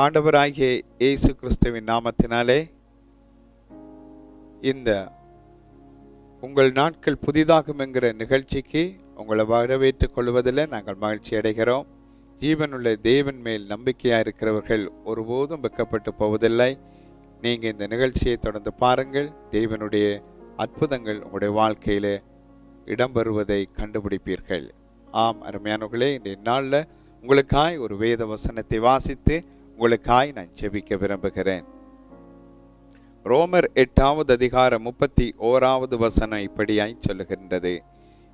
ஆண்டவராகிய இயேசு கிறிஸ்துவின் நாமத்தினாலே இந்த உங்கள் நாட்கள் புதிதாகும் என்கிற நிகழ்ச்சிக்கு உங்களை வரவேற்றுக் கொள்வதில் நாங்கள் மகிழ்ச்சி அடைகிறோம். ஜீவனுள்ள தேவன் மேல் நம்பிக்கையாக இருக்கிறவர்கள் ஒருபோதும் வெக்கப்பட்டு போவதில்லை. நீங்கள் இந்த நிகழ்ச்சியை தொடர்ந்து பாருங்கள். தேவனுடைய அற்புதங்கள் உங்களுடைய வாழ்க்கையில் இடம்பெறுவதை கண்டுபிடிப்பீர்கள். ஆம் அருமையானவர்களே இன்றைய நாளில் உங்களுக்காய் ஒரு வேத வசனத்தை வாசித்து உங்களுக்காய் நான் செபிக்க விரும்புகிறேன். ரோமர் எட்டாவது அதிகாரம் முப்பத்தி ஓராவது வசனம் இப்படியாய் சொல்லுகின்றது.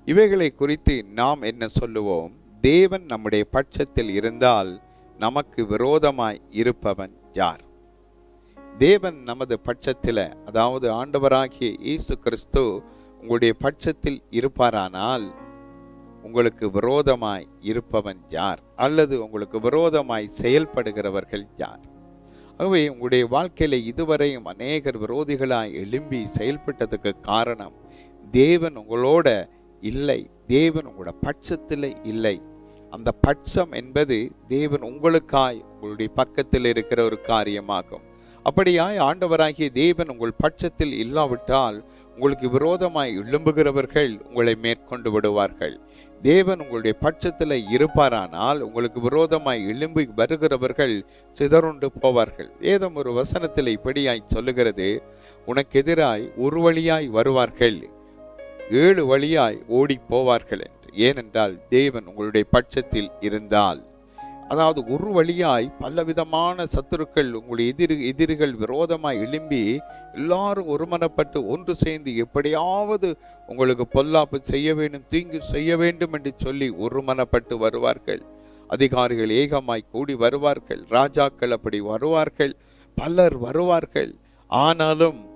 இவைகளை குறித்து நாம் என்ன சொல்லுவோம்? தேவன் நம்முடைய பட்சத்தில் இருந்தால் நமக்கு விரோதமாய் இருப்பவன் யார்? தேவன் நமது பட்சத்தில் அதாவது ஆண்டவராகிய இயேசு கிறிஸ்து உங்களுடைய பட்சத்தில் இருப்பாரானால் உங்களுக்கு விரோதமாய் இருப்பவன் யார்? அல்லது உங்களுக்கு விரோதமாய் செயல்படுகிறவர்கள் யார்? ஆகவே உங்களுடைய வாழ்க்கையில் இதுவரையும் அநேகர் விரோதிகளாய் எழும்பி செயல்பட்டதுக்கு காரணம் தேவன் உங்களோட இல்லை தேவன் உங்களோட பட்சத்தில் இல்லை. அந்த பட்சம் என்பது தேவன் உங்களுக்காய் உங்களுடைய பக்கத்தில் இருக்கிற ஒரு காரியமாகும். அப்படியாய் ஆண்டவராகிய தேவன் உங்கள் பட்சத்தில் இல்லாவிட்டால் உங்களுக்கு விரோதமாய் எழும்புகிறவர்கள் உங்களை மேற்கொண்டு விடுவார்கள். தேவன் உங்களுடைய பட்சத்தில் இருப்பாரானால் உங்களுக்கு விரோதமாய் எழும்பி வருகிறவர்கள் சிதறுண்டு போவார்கள். வேதம் ஒரு வசனத்தில் இப்படியாய் சொல்லுகிறது. உனக்கு எதிராய் ஒரு வழியாய் வருவார்கள். ஏழு வழியாய் ஓடி போவார்கள் என்று. ஏனென்றால் தேவன் உங்களுடைய பட்சத்தில் இருந்தால். அதாவது ஒரு வழியாய் பலவிதமான சத்துருக்கள் உங்களுடைய எதிரி எதிரிகள் விரோதமாய் எழும்பி எல்லாரும் ஒருமனப்பட்டு ஒன்று சேர்ந்து எப்படியாவது உங்களுக்கு பொல்லாப்பு செய்ய வேண்டும் தீங்கு செய்ய வேண்டும் என்று சொல்லி ஒருமனப்பட்டு வருவார்கள். அதிகாரிகள் ஏகமாய் கூடி வருவார்கள். ராஜாக்கள் அப்படி வருவார்கள். பலர் வருவார்கள். ஆனாலும்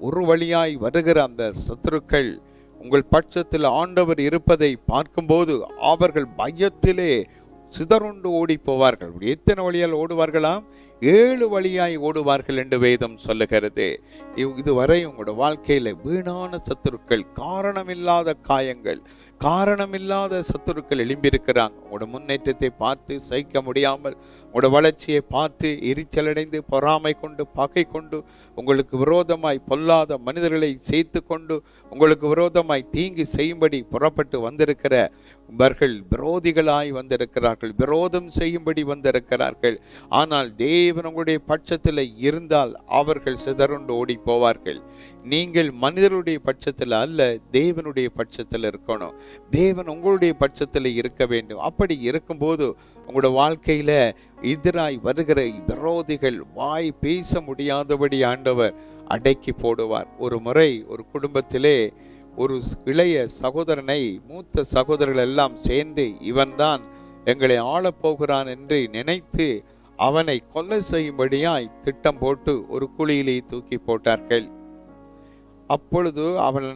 ஒரு வழியாய் வருகிற அந்த சத்துருக்கள் உங்கள் பட்சத்தில் ஆண்டவர் இருப்பதை பார்க்கும்போது அவர்கள் பயத்திலே சிதறுண்டு ஓடி போவார்கள். எத்தனை வழியால் ஓடுவார்களாம்? ஏழு வழியாய் ஓடுவார்கள் என்று வேதம் சொல்லுகிறது. இவ்- இதுவரை உங்களோட வாழ்க்கையில் வீணான சத்துருக்கள் காரணமில்லாத காயங்கள் காரணமில்லாத சத்துருக்கள் எழும்பியிருக்கிறாங்க. உங்களோட முன்னேற்றத்தை பார்த்து சகிக்க முடியாமல் உங்களோட வளர்ச்சியை பார்த்து எரிச்சலடைந்து பொறாமை கொண்டு பகை கொண்டு உங்களுக்கு விரோதமாய் பொல்லாத மனிதர்களை சேர்த்து கொண்டு உங்களுக்கு விரோதமாய் தீங்கு செய்யும்படி புறப்பட்டு வந்திருக்கிற இவர்கள் விரோதிகளாய் வந்திருக்கிறார்கள் விரோதம் செய்யும்படி வந்திருக்கிறார்கள். ஆனால் தேவன் உங்களுடைய பட்சத்தில் இருந்தால் அவர்கள் சிதறுண்டு ஓடி போவார்கள் நீங்கள் மனிதருடைய பட்சத்தில் அல்ல தேவனுடைய பட்சத்தில் இருக்கணும். தேவன் உங்களுடைய பட்சத்தில் இருக்க வேண்டும். அப்படி இருக்கும்போது உங்களோட வாழ்க்கையில் எதிராய் வருகிற விரோதிகள் வாய் பேச முடியாதபடி ஆண்டவர் அடக்கி போடுவார். ஒரு முறை ஒரு குடும்பத்திலே ஒரு இளைய சகோதரனை மூத்த சகோதரர்கள் எல்லாம் சேர்ந்து இவன்தான் எங்களை ஆளப்போகிறான் என்று நினைத்து அவனை கொலை செய்யும்படியாய் திட்டம் போட்டு ஒரு குழியிலே தூக்கி போட்டார்கள். அப்பொழுது அவன்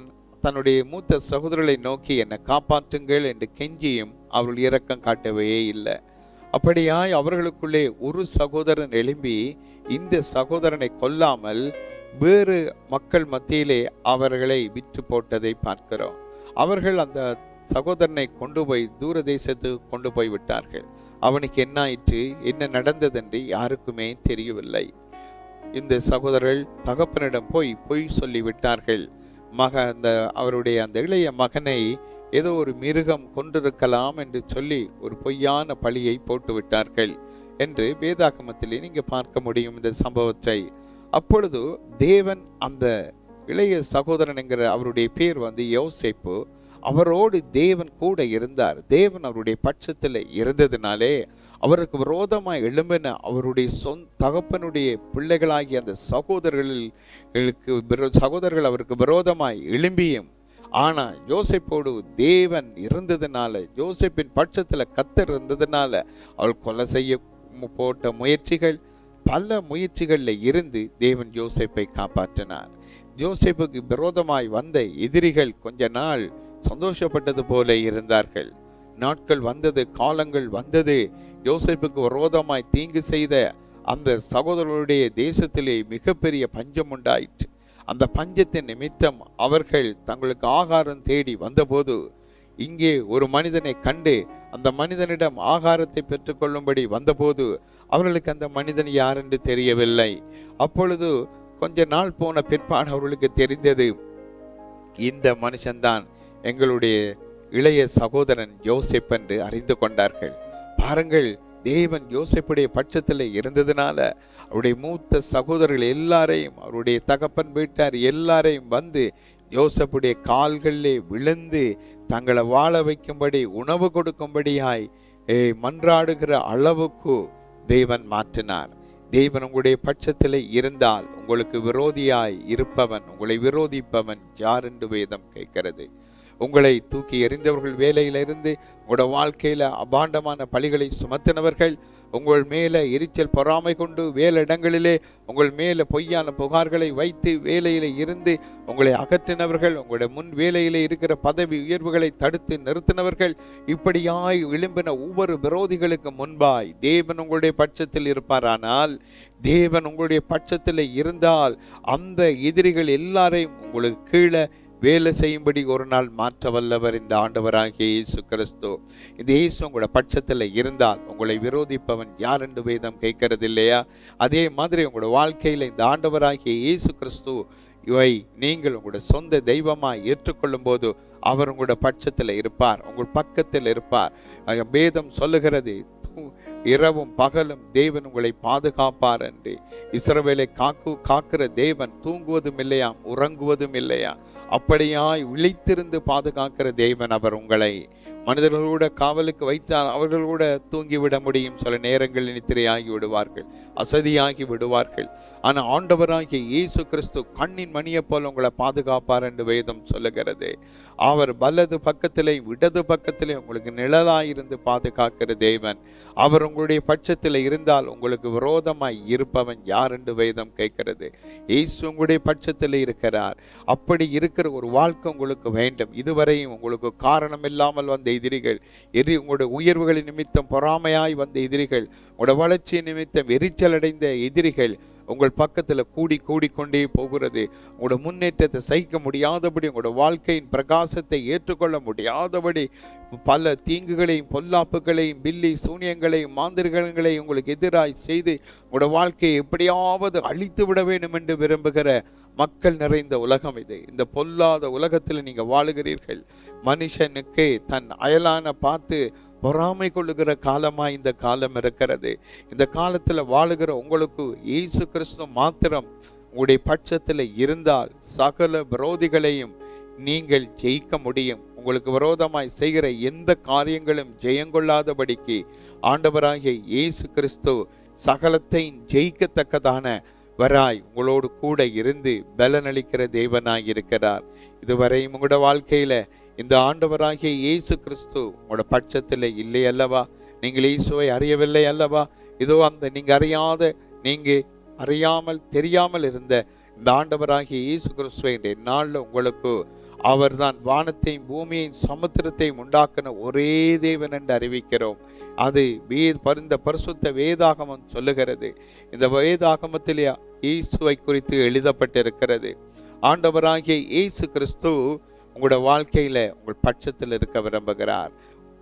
தன்னுடைய மூத்த சகோதரர்களை நோக்கி என்னை காப்பாற்றுங்கள் என்று கெஞ்சியும் அவர்கள் இரக்கம் காட்டவே இல்லை. அப்படியாய் அவர்களுக்குள்ளே ஒரு சகோதரன் எழும்பி இந்த சகோதரனை கொல்லாமல் வேறு மக்கள் மத்தியிலே அவர்களை விற்று போட்டதை பார்க்கிறோம். அவர்கள் அந்த சகோதரனை கொண்டு போய் தூர தேசத்துக்கு கொண்டு போய் விட்டார்கள். அவனுக்கு என்ன ஆயிற்று என்ன நடந்ததென்று யாருக்குமே தெரியவில்லை. இந்த சகோதரர்கள் தகப்பனிடம் போய் பொய் சொல்லி விட்டார்கள் மக அந்த அவருடைய அந்த இளைய மகனை ஏதோ ஒரு மிருகம் கொண்டிருக்கலாம் என்று சொல்லி ஒரு பொய்யான பழியை போட்டு விட்டார்கள் என்று வேதாகமத்திலே நீங்கள் பார்க்க முடியும். இந்த சம்பவத்தை அப்பொழுது தேவன் அந்த இளைய சகோதரன் என்கிற அவருடைய பேர் வந்து யோசேப்பு. அவரோடு தேவன் கூட இருந்தார். தேவன் அவருடைய பட்சத்தில் இருந்ததினாலே அவருக்கு விரோதமாக எழும்பின அவருடைய சொந்த தகப்பனுடைய பிள்ளைகளாகிய அந்த சகோதரர்களுக்கு சகோதரர்கள் அவருக்கு விரோதமாய் எழும்பியும். ஆனால் யோசேப்போடு தேவன் இருந்ததுனால யோசேப்பின் பட்சத்தில் கத்தர் இருந்ததுனால அவள் கொலை செய்ய போட்ட முயற்சிகள் பல முயற்சிகளில் இருந்து தேவன் யோசேப்பை காப்பாற்றினார். யோசேப்புக்கு விரோதமாய் வந்த எதிரிகள் கொஞ்ச நாள் சந்தோஷப்பட்டது போல இருந்தார்கள். நாட்கள் வந்தது காலங்கள் வந்தது. யோசேப்புக்கு விரோதமாய் தீங்கு செய்த அந்த சகோதரருடைய தேசத்திலே மிகப்பெரிய பஞ்சம் உண்டாயிற்று. அந்த பஞ்சத்தின் நிமித்தம் அவர்கள் தங்களுக்கு ஆகாரம் தேடி வந்தபோது இங்கே ஒரு மனிதனை கண்டு அந்த மனிதனிடம் ஆகாரத்தை பெற்றுக்கொள்ளும்படி வந்தபோது அவர்களுக்கு அந்த மனிதன் யார் என்று தெரியவில்லை. அப்பொழுது கொஞ்ச நாள் போன பிற்பாடு அவர்களுக்கு தெரிந்தது இந்த மனுஷன்தான் எங்களுடைய இளைய சகோதரன் யோசேப் என்று அறிந்து கொண்டார்கள். பாருங்கள் தேவன் யோசேப்புடைய பட்சத்தில் இருந்ததுனால அவருடைய மூத்த சகோதரர்கள் எல்லாரையும் அவருடைய தகப்பன் வீட்டார் எல்லாரையும் வந்து யோசப்புடைய கால்களிலே விழுந்து தங்களை வாழ வைக்கும்படி உணவு கொடுக்கும்படியாய் மன்றாடுகிற அளவுக்கு தேவன் மாற்றினார். தேவன் உங்களுடைய பட்சத்தில் இருந்தால் உங்களுக்கு விரோதியாய் இருப்பவன் உங்களை விரோதிப்பவன் யார் என்று வேதம் கேட்கிறது. உங்களை தூக்கி எறிந்தவர்கள் வேலையிலிருந்து உங்களோட வாழ்க்கையில அபாண்டமான பழிகளை சுமத்தினவர்கள் உங்கள் மேலே எரிச்சல் பொறாமை கொண்டு வேலை இடங்களிலே உங்கள் மேலே பொய்யான புகார்களை வைத்து வேலையில் இருந்து உங்களை அகற்றினவர்கள் உங்களுடைய முன் வேலையிலே இருக்கிற பதவி உயர்வுகளை தடுத்து நிறுத்தினவர்கள் இப்படியாய் எழும்பின ஒவ்வொரு விரோதிகளுக்கு முன்பாய் தேவன் உங்களுடைய பட்சத்தில் இருப்பாரானால் தேவன் உங்களுடைய பட்சத்தில் இருந்தால் அந்த எதிரிகள் எல்லாரையும் உங்களுக்கு கீழே வேலை செய்யும்படி ஒரு நாள் மாற்ற வல்லவர் இந்த ஆண்டவராகிய இயேசு கிறிஸ்து. இந்த இயேசு உங்களோட பட்சத்தில் இருந்தால் உங்களை விரோதிப்பவன் யார் என்று வேதம் கேட்கறது இல்லையா? அதே மாதிரி உங்களோட வாழ்க்கையில் இந்த ஆண்டவராகிய இயேசு கிறிஸ்து இவை நீங்கள் உங்களோட சொந்த தெய்வமாக ஏற்றுக்கொள்ளும் போது அவர் உங்களோட பட்சத்தில் இருப்பார் உங்கள் பக்கத்தில் இருப்பார். வேதம் சொல்லுகிறது இரவும் பகலும் தேவன் உங்களை பாதுகாப்பார் என்று இஸ்ரவேலை காக்கு காக்கிற தேவன் தூங்குவதும் இல்லையாம் உறங்குவதும் இல்லையா? அப்படியாய் விழித்திருந்து பாதுகாக்கிற தேவன் அவர் உங்களை. மனிதர்கள் கூட காவலுக்கு வைத்தால் அவர்கள் கூட தூங்கிவிட முடியும். சில நேரங்களில் நித்திரையாகி விடுவார்கள் அசதியாகி விடுவார்கள். ஆனால் ஆண்டவராகிய இயேசு கிறிஸ்து கண்ணின் மணியை போல் உங்களை பாதுகாப்பார் என்று வேதம் சொல்லுகிறது. அவர் வலது பக்கத்திலே இடது பக்கத்திலே உங்களுக்கு நிழலாயிருந்து பாதுகாக்கிற தேவன். அவர் உங்களுடைய பட்சத்தில் இருந்தால் உங்களுக்கு விரோதமாய் இருப்பவன் யார் என்று வேதம் கேட்கிறது. இயேசு உங்களுடைய பட்சத்தில் இருக்கிறார். அப்படி இருக்கிற ஒரு வாழ்க்கை உங்களுக்கு வேண்டும். இதுவரையும் உங்களுக்கு காரணம் இல்லாமல் வந்த எதிரிகள். எரி உங்களுடைய உயர்வுகளின் நிமித்தம் பொறாமையாய் வந்த எதிரிகள் உங்களோட வளர்ச்சி நிமித்தம் எரிச்சல் அடைந்த எதிரிகள் உங்கள் பக்கத்தில் கூடி கூடிக்கொண்டே போகிறது. உங்களோட முன்னேற்றத்தை சகிக்க முடியாதபடி உங்களோட வாழ்க்கையின் பிரகாசத்தை ஏற்றுக்கொள்ள முடியாதபடி பல தீங்குகளையும் பொல்லாப்புகளையும் பில்லி சூனியங்களையும் மாந்திரிகங்களையும் உங்களுக்கு எதிராய் செய்து உங்களோட வாழ்க்கையை எப்படியாவது அழித்து விட வேண்டும் என்று விரும்புகிற மக்கள் நிறைந்த உலகம் இது. இந்த பொல்லாத உலகத்தில் நீங்கள் வாழுகிறீர்கள். மனுஷனுக்கு தன் அயலான பார்த்து பொறாமை கொள்ளுகிற காலமாக இந்த காலம் இருக்கிறது. இந்த காலத்தில் வாழுகிற உங்களுக்கு இயேசு கிறிஸ்து மாத்திரம் உங்களுடைய பட்சத்தில் இருந்தால் சகல விரோதிகளையும் நீங்கள் ஜெயிக்க முடியும். உங்களுக்கு விரோதமாய் செய்கிற எந்த காரியங்களும் ஜெயங்கொள்ளாதபடிக்கு ஆண்டவராகிய இயேசு கிறிஸ்து சகலத்தையும் ஜெயிக்கத்தக்கதான வராய் உங்களோடு கூட இருந்து பலனளிக்கிற தேவனாய் இருக்கிறார் இதுவரையும் உங்களோட வாழ்க்கையில இந்த ஆண்டவராகிய இயேசு கிறிஸ்து உங்களோட பட்சத்தில் இல்லை அல்லவா? நீங்கள் இயேசுவை அறியவில்லை அல்லவா? இதோ அந்த நீங்க அறியாத நீங்க அறியாமல் தெரியாமல் இருந்த இந்த ஆண்டவராகிய இயேசு கிறிஸ்துவை இன்றைய நாளில் உங்களுக்கு அவர்தான் வானத்தையும் பூமியையும் சமுத்திரத்தையும் உண்டாக்கின ஒரே தேவன் என்று அறிவிக்கிறோம். அது வே பரிந்த பரிசுத்த வேதாகமம் சொல்லுகிறது. இந்த வேதாகமத்திலே இயேசுவை குறித்து எழுதப்பட்டிருக்கிறது. ஆண்டவராகிய இயேசு கிறிஸ்து உங்களோட வாழ்க்கையில உங்கள் பட்சத்தில் இருக்க விரும்புகிறார்.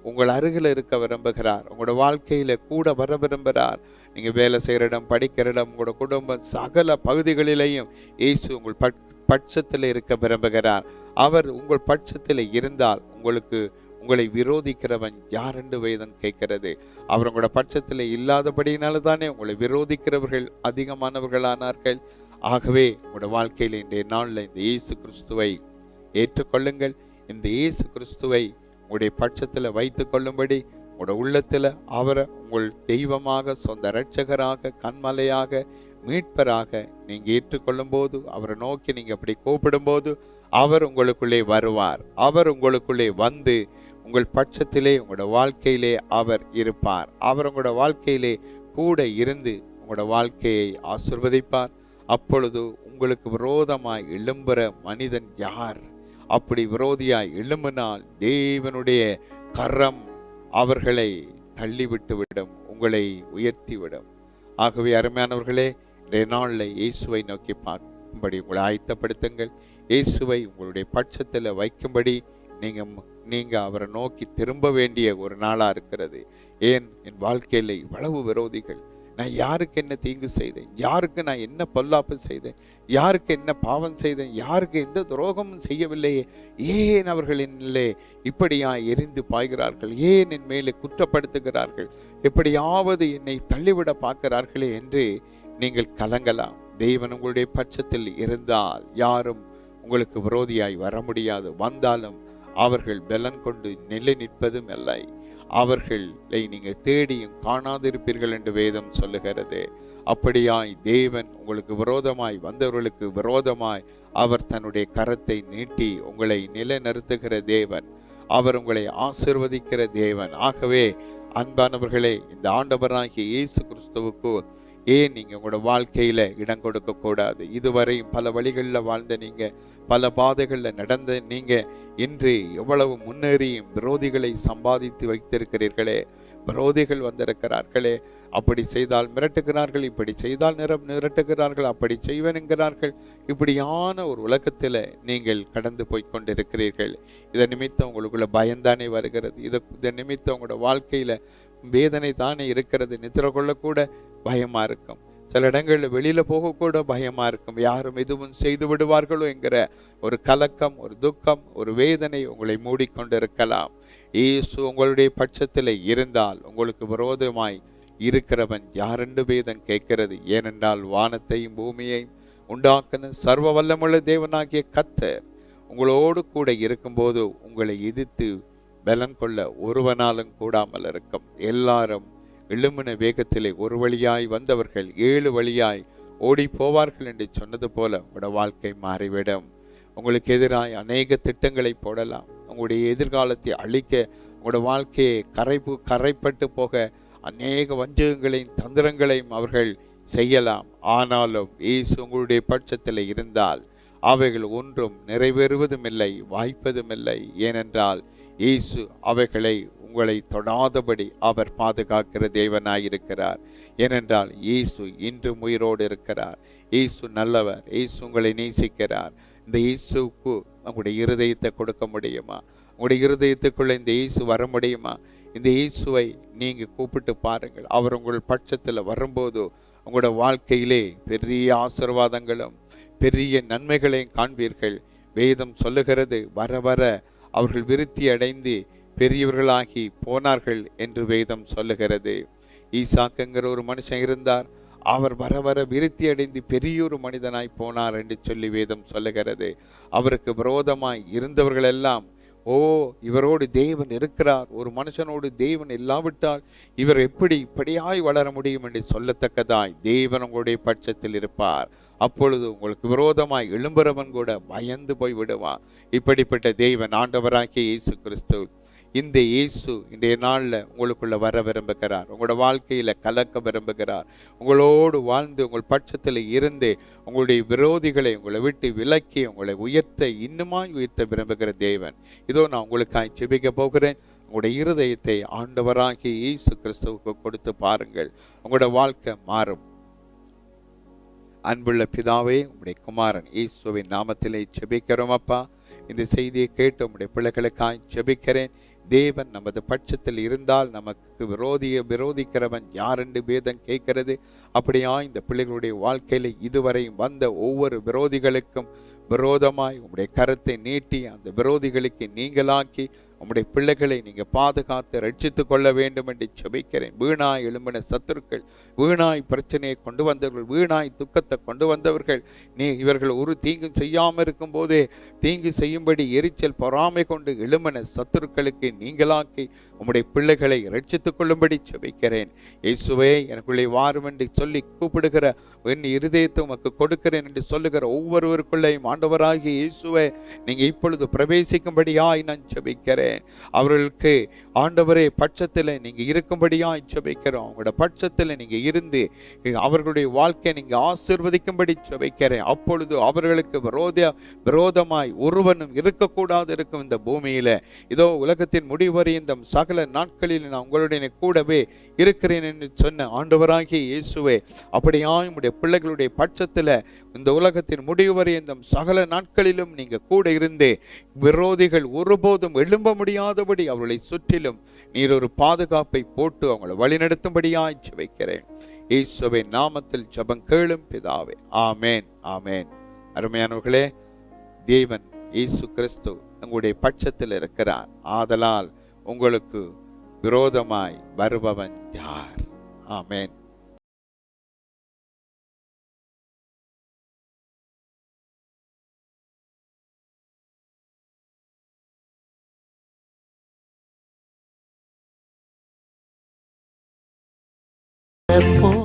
உங்கள் அருகில் இருக்க விரும்புகிறார். உங்களோட வாழ்க்கையில கூட வர விரும்புகிறார். நீங்கள் வேலை செய்கிற இடம் படிக்கிற இடம் உங்களோட குடும்பம் சகல பகுதிகளிலேயும் இயேசு உங்கள் பட் பட்சத்தில் இருக்க விரும்புகிறார். அவர் உங்கள் பட்சத்தில் இருந்தால் உங்களுக்கு உங்களை விரோதிக்கிறவன் யார் என்று வேதம் கேட்கிறது. அவர் உங்களோட பட்சத்தில் இல்லாதபடியினால தானே உங்களை விரோதிக்கிறவர்கள் அதிகமானவர்களானார்கள். ஆகவே உங்களோட வாழ்க்கையில் இன்றைய நாளில் இந்த இயேசு கிறிஸ்துவை ஏற்றுக்கொள்ளுங்கள். இந்த இயேசு கிறிஸ்துவை உங்களுடைய பட்சத்தில் வைத்து கொள்ளும்படி உங்களோட உள்ளத்தில் அவரை உங்கள் தெய்வமாக சொந்த இரட்சகராக கண்மலையாக மீட்பராக நீங்க ஏற்றுக்கொள்ளும் போது அவரை நோக்கி நீங்க அப்படி கூப்பிடும்போது அவர் உங்களுக்குள்ளே வருவார். அவர் உங்களுக்குள்ளே வந்து உங்கள் பட்சத்திலே உங்களோட வாழ்க்கையிலே அவர் இருப்பார். அவர் உங்களோட வாழ்க்கையிலே கூட இருந்து உங்களோட வாழ்க்கையை ஆசிர்வதிப்பார். அப்பொழுது உங்களுக்கு விரோதமாய் எழும்புற மனிதன் யார்? அப்படி விரோதியாய் எழும்பினால் தேவனுடைய கரம் அவர்களை தள்ளிவிட்டு விடும் உங்களை உயர்த்தி விடும் ஆகவே அருமையானவர்களே இன்றைய நாளில் இயேசுவை நோக்கி பார்க்கும்படி உங்களை ஆயத்தப்படுத்துங்கள். இயேசுவை உங்களுடைய பட்சத்தில் வைக்கும்படி நீங்கள் நீங்கள் அவரை நோக்கி திரும்ப வேண்டிய ஒரு நாளாக இருக்கிறது. ஏன்? என் வாழ்க்கையில் இவ்வளவு விரோதிகள். நான் யாருக்கு என்ன தீங்கு செய்தேன்? யாருக்கு நான் என்ன பொல்லாப்பு செய்தேன்? யாருக்கு என்ன பாவம் செய்தேன்? யாருக்கு எந்த துரோகமும் செய்யவில்லையே. ஏன் அவர்கள் என்னிலே இப்படியா எரிந்து பாய்கிறார்கள்? ஏன் என் மேலே குற்றப்படுத்துகிறார்கள்? எப்படியாவது என்னை தள்ளிவிட பார்க்கிறார்களே என்று நீங்கள் கலங்கலாம். தெய்வன் உங்களுடைய பட்சத்தில் இருந்தால் யாரும் உங்களுக்கு விரோதியாய் வர முடியாது. வந்தாலும் அவர்கள் பலன் கொண்டு நிலை நிற்பதும் இல்லை. அவர்களை நீங்கள் தேடியும் காணாதிருப்பீர்கள் என்று வேதம் சொல்லுகிறது. அப்படியாய் தேவன் உங்களுக்கு விரோதமாய் வந்தவர்களுக்கு விரோதமாய் அவர் தன்னுடைய கரத்தை நீட்டி உங்களை நிலைநிறுத்துகிற தேவன். அவர் உங்களை ஆசிர்வதிக்கிற தேவன். ஆகவே அன்பானவர்களே இந்த ஆண்டவராகிய இயேசு கிறிஸ்துவுக்கு ஏன் நீங்கள் உங்களோட வாழ்க்கையில் இடம் கொடுக்கக்கூடாது இதுவரையும் பல வழிகளில் வாழ்ந்த நீங்கள் பல பாதைகளில் நடந்த நீங்கள் இன்று எவ்வளவு முன்னேறியும் விரோதிகளை சம்பாதித்து வைத்திருக்கிறீர்களே? விரோதிகள் வந்திருக்கிறார்களே. அப்படி செய்தால் மிரட்டுகிறார்கள் இப்படி செய்தால் நிறம் மிரட்டுகிறார்கள் அப்படி செய்வனுங்கிறார்கள். இப்படியான ஒரு உலகத்தில் நீங்கள் கடந்து போய் கொண்டிருக்கிறீர்கள். இதை நிமித்தம் உங்களுக்குள்ள பயம்தானே வருகிறது. இதை இதை நிமித்தம் உங்களோட வாழ்க்கையில் வேதனை தானே இருக்கிறது. நித்திர கொள்ளக்கூட பயமா இருக்கும். சில இடங்களில் வெளியில போகக்கூட பயமா இருக்கும். யாரும் எதுவும் செய்து விடுவார்களோ என்கிற ஒரு கலக்கம் ஒரு துக்கம் ஒரு வேதனை உங்களை மூடிக்கொண்டிருக்கலாம். இயேசு உங்களுடைய பட்சத்தில் இருந்தால் உங்களுக்கு விரோதமாய் இருக்கிறவன் யாரென்று வேதம் கேட்கிறது? ஏனென்றால் வானத்தையும் பூமியையும் உண்டாக்கின சர்வ வல்லமுள்ள தேவனாகிய கத்தர் உங்களோடு கூட இருக்கும்போது உங்களை எதிர்த்து பலன் கொள்ள ஒருவனாலும் கூடாமல் இருக்கும். எல்லாரும் எழுமின வேகத்திலே ஒரு வழியாய் வந்தவர்கள் ஏழு வழியாய் ஓடி போவார்கள் என்று சொன்னது போல உங்களோட வாழ்க்கை மாறிவிடும். உங்களுக்கு எதிராய் அநேக திட்டங்களை போடலாம். உங்களுடைய எதிர்காலத்தை அழிக்க உங்களோட வாழ்க்கையை கரைப்பு கரைப்பட்டு போக அநேக வஞ்சகங்களையும் தந்திரங்களையும் அவர்கள் செய்யலாம். ஆனாலும் இயேசு உங்களுடைய பட்சத்தில் இருந்தால் அவைகள் ஒன்றும் நிறைவேறுவதும் இல்லை வாய்ப்பதும் இல்லை ஏனென்றால் இயேசு அவைகளை உங்களை தொடாதபடி அவர் பாதுகாக்கிற தேவனாயிருக்கிறார். ஏனென்றால் இயேசு இன்றும் உயிரோடு இருக்கிறார். இயேசு நல்லவர். இயேசு உங்களை நேசிக்கிறார். இந்த இயேசுக்கு உங்களுடைய இருதயத்தை கொடுக்க முடியுமா? உங்களுடைய இருதயத்துக்குள்ள இந்த இயேசு வர முடியுமா? இந்த இயேசுவை நீங்கள் கூப்பிட்டு பாருங்கள். அவர் உங்கள் பட்சத்தில் வரும்போது உங்களோட வாழ்க்கையிலே பெரிய ஆசிர்வாதங்களும் பெரிய நன்மைகளையும் காண்பீர்கள். வேதம் சொல்லுகிறது வர வர அவர்கள் விருத்தி அடைந்து பெரியவர்களாகி போனார்கள் என்று வேதம் சொல்லுகிறது. ஈசாக்குங்கிற ஒரு மனுஷன் இருந்தார். அவர் வர வர விருத்தி அடைந்து பெரியொரு மனிதனாய் போனார் என்று சொல்லி வேதம் சொல்லுகிறது. அவருக்கு விரோதமாய் இருந்தவர்களெல்லாம் ஓ இவரோடு தேவன் இருக்கிறார். ஒரு மனுஷனோடு தேவன் இல்லாவிட்டால் இவர் எப்படி இப்படியாய் வளர முடியும்? என்று சொல்லத்தக்கதாய் தேவன் உங்களுடைய பட்சத்தில் இருப்பார். அப்பொழுது உங்களுக்கு விரோதமாய் எழும்புறவன் கூட பயந்து போய் விடுவான் இப்படிப்பட்ட தெய்வன் ஆண்டவராகிய இயேசு கிறிஸ்து. இந்த இயேசு இன்றைய நாளில் உங்களுக்குள்ள வர விரும்புகிறார். உங்களோட வாழ்க்கையில கலக்க விரும்புகிறார். உங்களோடு வாழ்ந்து உங்கள் பட்சத்தில் இருந்து உங்களுடைய விரோதிகளை உங்களை விட்டு விலக்கி உங்களை உயர்த்த இன்னுமாய் உயர்த்த விரும்புகிற தேவன். இதோ நான் உங்களுக்காய் செபிக்க போகிறேன். உங்களுடைய இருதயத்தை ஆண்டவராகிய இயேசு கிறிஸ்துவுக்கு கொடுத்து பாருங்கள். உங்களோட வாழ்க்கை மாறும். அன்புள்ள பிதாவே உடைய குமாரன் ஈஸ்வவின் நாமத்திலே செபிக்கிறோம் அப்பா. இந்த செய்தியை கேட்டு உங்களுடைய பிள்ளைகளுக்காய் செபிக்கிறேன் தேவன் நமது பட்சத்தில் இருந்தால் நமக்கு விரோதிய விரோதிக்கிறவன் யாரென்று வேதம் கேட்கிறது. அப்படியா இந்த பிள்ளைகளுடைய வாழ்க்கையில் இதுவரையும் வந்த ஒவ்வொரு விரோதிகளுக்கும் விரோதமாய் உங்களுடைய கருத்தை நீட்டி அந்த விரோதிகளுக்கு நீங்களாக்கி உம்முடைய பிள்ளைகளை நீங்கள் பாதுகாத்து ரட்சித்து கொள்ள வேண்டும் என்று செபிக்கிறேன் வீணாய் எழும்பின சத்துருக்கள் வீணாய் பிரச்சனையை கொண்டு வந்தவர்கள் வீணாய் துக்கத்தை கொண்டு வந்தவர்கள் நீ இவர்கள் ஒரு தீங்கும் செய்யாமல் இருக்கும் போதே தீங்கு செய்யும்படி எரிச்சல் பொறாமை கொண்டு எழும்பின சத்துருக்களுக்கு நீங்களாக்கி உம்முடைய பிள்ளைகளை ரட்சித்து கொள்ளும்படி செபிக்கிறேன் இயேசுவே எனக்குள்ளே வாரும் என்று சொல்லி கூப்பிடுகிற என் இருதயத்தை உமக்கு கொடுக்கிறேன் என்று சொல்லுகிற ஒவ்வொருவருக்குள்ளேயும் ஆண்டவராகிய இயேசுவை நீங்கள் இப்பொழுது பிரவேசிக்கும்படியாய் நான் செபிக்கிறேன் அவர்களுக்கு ஆண்டவரே பட்சத்தில் நீங்கள் இருக்கும்படியாக செபிக்கிறோம் அவங்களோட பட்சத்தில் நீங்கள் இருந்து அவர்களுடைய வாழ்க்கையை நீங்கள் ஆசிர்வதிக்கும்படி செபிக்கிறேன் அப்பொழுது அவர்களுக்கு விரோத விரோதமாய் ஒருவனும் இருக்கக்கூடாது இருக்கும் இந்த பூமியில். இதோ உலகத்தின் முடிவரை இந்த சகல நாட்களில் நான் உங்களுடைய கூடவே இருக்கிறேன் என்று சொன்ன ஆண்டவராகிய இயேசுவே அப்படியா உடைய பிள்ளைகளுடைய பட்சத்தில் இந்த உலகத்தின் முடிவு வரை இந்த சகல நாட்களிலும் நீங்கள் கூட இருந்து விரோதிகள் ஒருபோதும் எழும்ப முடியாதபடி அவர்களை சுற்றிலும் நீர் ஒரு பாதுகாப்பை போட்டு அவங்களை வழிநடத்தும்படியாய் வைக்கிறேன் இயேசுவின் நாமத்தில் ஜபம் கேளும் பிதாவே. ஆமேன் ஆமேன். அருமையானவர்களே தேவன் இயேசு கிறிஸ்து உங்களுடைய பட்சத்தில் இருக்கிறார். ஆதலால் உங்களுக்கு விரோதமாய் வருபவன் யார்? ஆமேன். tempo